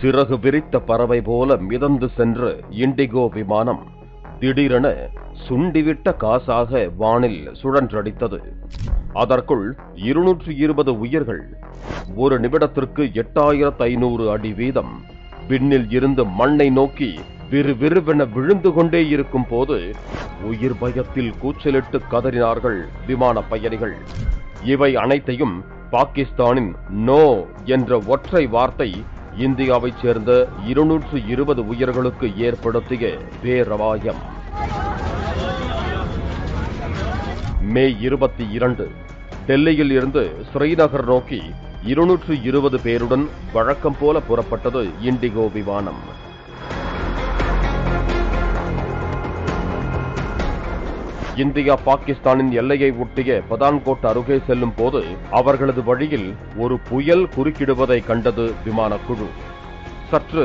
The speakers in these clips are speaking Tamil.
சிறகு விரித்த பறவை போல மிதந்து சென்ற இண்டிகோ விமானம் திடீரென சுண்டிவிட்ட காசாக வானில் சுழன்றடித்தது. அதற்குள் இருநூற்று இருபது உயிர்கள் ஒரு நிமிடத்திற்கு எட்டாயிரத்து ஐநூறு அடி வீதம் விண்ணில் இருந்து மண்ணை நோக்கி விறுவிறுவென விழுந்து கொண்டே இருக்கும் போது உயிர் பயத்தில் கூச்சலிட்டு கதறினார்கள் விமான பயணிகள். இவை அனைத்தையும் பாகிஸ்தானின் நோ என்ற ஒற்றை வார்த்தை இந்தியாவைச் சேர்ந்த இருநூற்று இருபது உயிர்களுக்கு ஏற்படுத்திய பேரபாயம். மே இருபத்தி இரண்டு டெல்லியில் இருந்து ஸ்ரீநகர் நோக்கி இருநூற்று இருபது பேருடன் வழக்கம் போல புறப்பட்டது இண்டிகோ விமானம். இந்தியா பாகிஸ்தானின் எல்லையை ஒட்டிய பதான்கோட் அருகே செல்லும் போது அவர்களது வழியில் ஒரு புயல் குறுக்கிடுவதை கண்டது விமானக்குழு. சற்று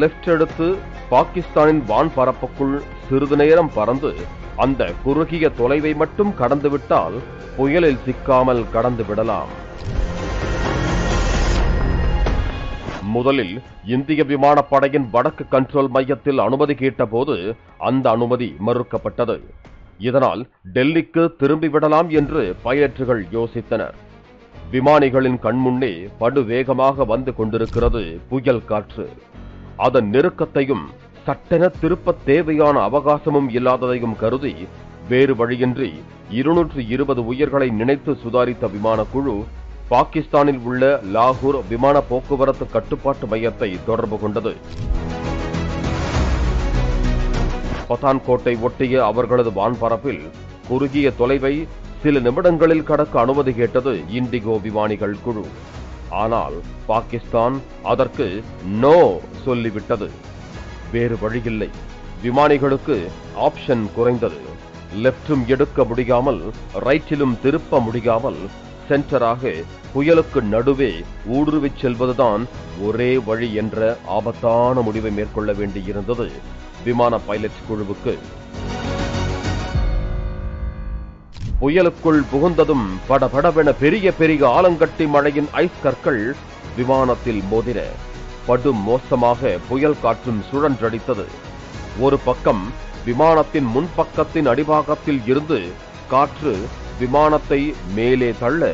லெஃப்ட் எடுத்து பாகிஸ்தானின் வான் பரப்புக்குள் சிறிது நேரம் பறந்து அந்த குறுகிய தொலைவை மட்டும் கடந்துவிட்டால் புயலில் சிக்காமல் கடந்து விடலாம் முதலில் இந்திய விமானப்படையின் வடக்கு கண்ட்ரோல் மையத்தில் அனுமதி கேட்டபோது அந்த அனுமதி மறுக்கப்பட்டது. இதனால் டெல்லிக்கு திரும்பிவிடலாம் என்று பைலட்டுகள் யோசித்தனர் விமானிகளின் கண்முன்னே படுவேகமாக வந்து கொண்டிருக்கிறது புயல் காற்று. அதன் நெருக்கத்தையும் சட்டென திருப்ப தேவையான அவகாசமும் இல்லாததையும் கருதி வேறு வழியின்றி இருநூற்று இருபது உயிர்களை நினைத்து சுதாரித்த விமானக்குழு பாகிஸ்தானில் உள்ள லாகூர் விமான போக்குவரத்து கட்டுப்பாட்டு மையத்தை தொடர்பு கொண்டது. பதான்கோட்டை ஒட்டிய அவர்களது வான்பரப்பில் குறுகிய தொலைவை சில நிமிடங்களில் கடக்க அனுமதி கேட்டது இண்டிகோ விமானிகள் குழு. ஆனால் பாகிஸ்தான் அதற்கு நோ சொல்லிவிட்டது. வேறு வழியில்லை. விமானிகளுக்கு ஆப்ஷன் குறைந்தது. லெப்டும் எடுக்க முடியாமல் ரைட்டிலும் திருப்ப முடியாமல் சென்டராக புயலுக்கு நடுவே ஊடுருவிச் செல்வதுதான் ஒரே வழி என்ற ஆபத்தான முடிவை மேற்கொள்ள வேண்டியிருந்தது விமான பைலட் குழுவுக்கு. புயலுக்குள் புகுந்ததும் படபடவென பெரிய பெரிய ஆலங்கட்டி மழையின் ஐஸ் கற்கள் விமானத்தில் மோதின. படு மோசமாக புயல் காற்றும் சுழன்றடித்தது. ஒரு பக்கம் விமானத்தின் முன்பக்கத்தின் அடிபாகத்தில் இருந்து காற்று விமானத்தை மேலே தள்ள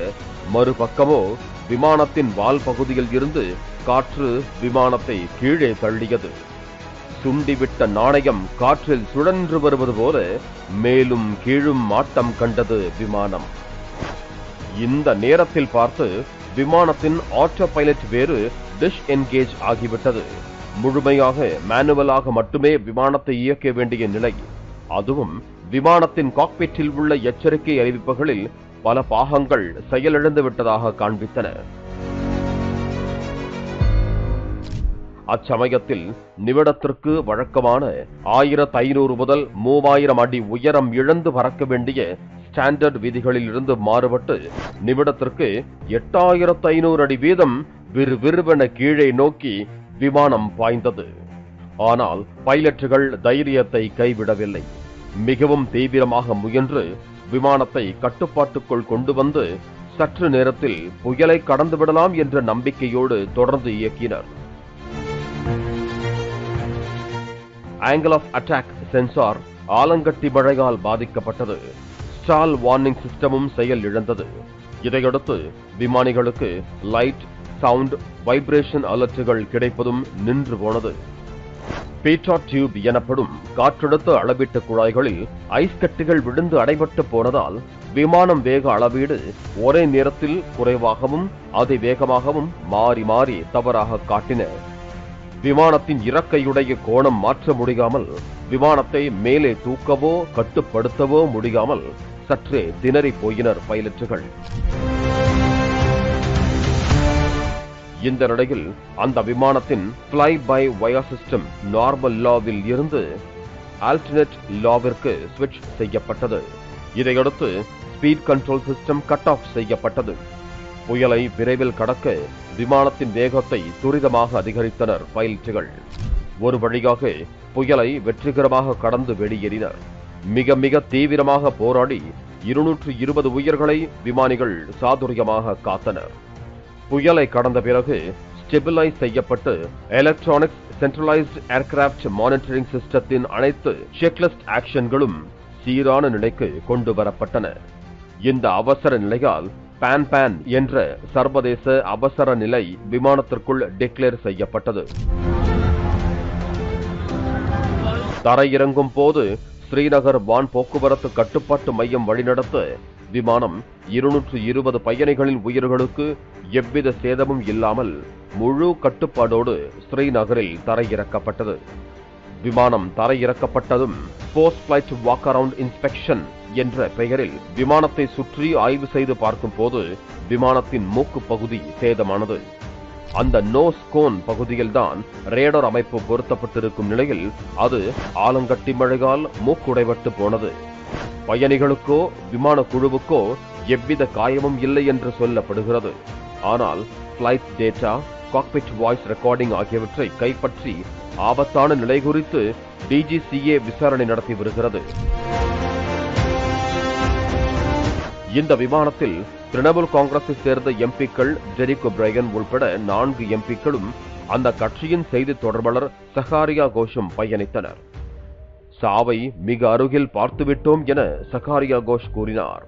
மறுபக்கமோ விமானத்தின் வால் பகுதியில் இருந்து காற்று விமானத்தை கீழே தள்ளியது. சுண்டிவிட்ட நாணயம் காற்றில் சுழன்று வருவது போல மேலும் கீழும் ஆட்டம் கண்டது விமானம். இந்த நேரத்தில் பார்த்து விமானத்தின் ஆட்டோ பைலட் வேறு டிஷ் என்கேஜ் ஆகிவிட்டது. முழுமையாக மேனுவலாக மட்டுமே விமானத்தை இயக்க வேண்டிய நிலை. அதுவும் விமானத்தின் காக்பிட்டில் உள்ள எச்சரிக்கை அறிவிப்புகளில் பல பாகங்கள் செயலிழந்து விட்டதாக காண்பித்தன. அச்சமயத்தில் நிமிடத்திற்கு வழக்கமான ஆயிரத்து ஐநூறு முதல் மூவாயிரம் அடி உயரம் இழந்து பறக்க வேண்டிய ஸ்டாண்டர்ட் விதிகளில் இருந்து மாறுபட்டு நிமிடத்திற்கு எட்டாயிரத்து ஐநூறு அடி வீதம் விறுவிறுவென கீழே நோக்கி விமானம் பாய்ந்தது. ஆனால் பைலட்டுகள் தைரியத்தை கைவிடவில்லை. மிகவும் தீவிரமாக முயன்று விமானத்தை கட்டுப்பாட்டுக்குள் கொண்டு வந்து சற்று நேரத்தில் புயலை கடந்து விடலாம் என்ற நம்பிக்கையோடு தொடர்ந்து இயக்கினர். ஆங்கிள் ஆஃப் அட்டாக் சென்சார் ஆலங்கட்டி மழையால் பாதிக்கப்பட்டது. ஸ்டால் வார்னிங் சிஸ்டமும் செயல் இழந்தது. இதையடுத்து விமானிகளுக்கு லைட் சவுண்ட் வைப்ரேஷன் அலர்ட்டுகள் கிடைப்பதும் நின்று போனது. பீட்டா டியூப் எனப்படும் காற்றழுத்த அளவீட்டு குழாய்களில் ஐஸ் கட்டிகள் விழுந்து அடைபட்டு போனதால் விமானம் வேக அளவீடு ஒரே நேரத்தில் குறைவாகவும் அதிவேகமாகவும் மாறி மாறி தவறாக காட்டின. விமானத்தின் இறக்கையுடைய கோணம் மாற்ற முடியாமல் விமானத்தை மேலே தூக்கவோ கட்டுப்படுத்தவோ முடியாமல் சற்றே திணறி போயினர் பைலட்டுகள். இந்த நிலையில் அந்த விமானத்தின் fly by wire system normal லாவில் இருந்து ஆல்டர்னேட் லாவிற்கு சுவிட்ச் செய்யப்பட்டது. இதையடுத்து speed control system cut off செய்யப்பட்டது. புயலை விரைவில் கடக்க விமானத்தின் வேகத்தை துரிதமாக அதிகரித்தனர் பைலட்டுகள் ஒரு வழியாக புயலை வெற்றிகரமாக கடந்து வெளியேறினர். மிக மிக தீவிரமாக போராடி இருநூற்று இருபது உயிர்களை விமானிகள் சாதுரியமாக காத்தனர். புயலை கடந்த பிறகு ஸ்டெபிலைஸ் செய்யப்பட்டு எலக்ட்ரானிக்ஸ் சென்ட்ரலைஸ்ட் ஏர்கிராப்ட் மானிட்டரிங் சிஸ்டத்தின் அனைத்து செக்லிஸ்ட் ஆக்ஷன்களும் சீரான நிலைக்கு கொண்டு வரப்பட்டன. இந்த அவசர நிலையால் பேன் பேன் என்ற சர்வதேச அவசர நிலை விமானத்திற்குள் டிக்ளேர் செய்யப்பட்டது. தரையிறங்கும் போது ஸ்ரீநகர் வான் போக்குவரத்து கட்டுப்பாட்டு மையம் வழிநடத்த விமானம் இருநூற்று இருபது பயணிகளின் உயிர்களுக்கு எவ்வித சேதமும் இல்லாமல் முழு கட்டுப்பாடோடு ஸ்ரீநகரில் தரையிறக்கப்பட்டது. விமானம் தரையிறக்கப்பட்டதும் post flight walk around inspection என்ற பெயரில் விமானத்தை சுற்றி ஆய்வு செய்து பார்க்கும் போது விமானத்தின் மூக்கு பகுதி சேதமானது. அந்த நோஸ் கோன் பகுதியில்தான் ரேடர் அமைப்பு பொருத்தப்பட்டிருக்கும் நிலையில் அது ஆலங்கட்டி மழையால் மூக்குடைபட்டு போனது. பயணிகளுக்கோ விமான குழுவுக்கோ எவ்வித காயமும் இல்லை என்று சொல்லப்படுகிறது. ஆனால் flight data cockpit voice recording ஆகியவற்றை கைப்பற்றி ஆபத்தான நிலை குறித்து டிஜிசிஏ விசாரணை நடத்தி வருகிறது. இந்த விமானத்தில் திரிணாமுல் காங்கிரஸை சேர்ந்த எம்பிக்கள் ஜெரிகோ பிரையன் உள்பட நான்கு எம்பிக்களும் அந்த கட்சியின் செய்தி தொடர்பாளர் சகாரியா கோஷும் பயணித்தனர். சாவை மிக அருகில் பார்த்துவிட்டோம் என சகாரியா கோஷ் கூறினார்.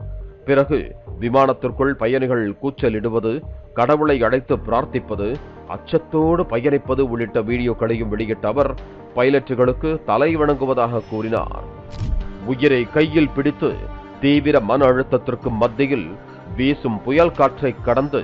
பிறகு விமானத்திற்குள் பயணிகள் கூச்சலிடுவது கடவுளை அழைத்து பிரார்த்திப்பது அச்சத்தோடு பயணிப்பது உள்ளிட்ட வீடியோக்களையும் வெளியிட்ட அவர் பைலட்டுகளுக்கு தலை வணங்குவதாக கூறினார். உயிரை கையில் பிடித்து தீவிர மன அழுத்தத்திற்கு மத்தியில் வீசும் புயல் காற்றை கடந்து